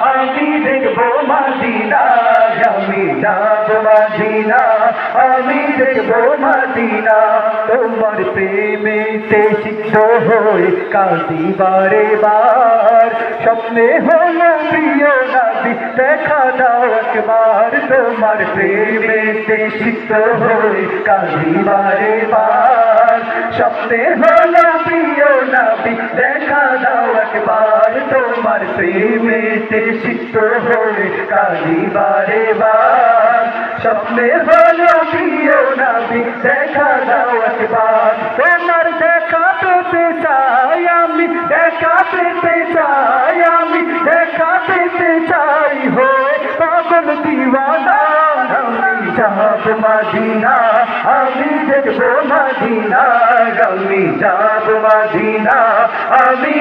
আমি দেখব মদিনা, আমি যাব আমি দেখব মদিনা। তোমার প্রেমেতে সিদ্ধ হয়ে কাঁদি বারে বার। স্বপ্নে হলো প্রিয় নাদি দেখা দাও একবার। তোমার প্রেমেতে সিদ্ধ হয়ে কাঁদি বারে বার। স্বপ্নে হলো প্রিয় নাদি দেখা দাও একবার। তোমার প্রেমেতে সিদ্ধ হয়ে কাঁদি বারে বার স্বপ্নে হলো প্রিয় নাবি দেখা দাও একবার তোমার দেখা পেতে চাই আমি দেখা পেতে চাই আমি দেখা পেতে চাই হয়ে পাগল দিওয়ানা আমি যাব মাদিনা আমি দেখবো মাদিনা আমি যাব মাদিনা আমি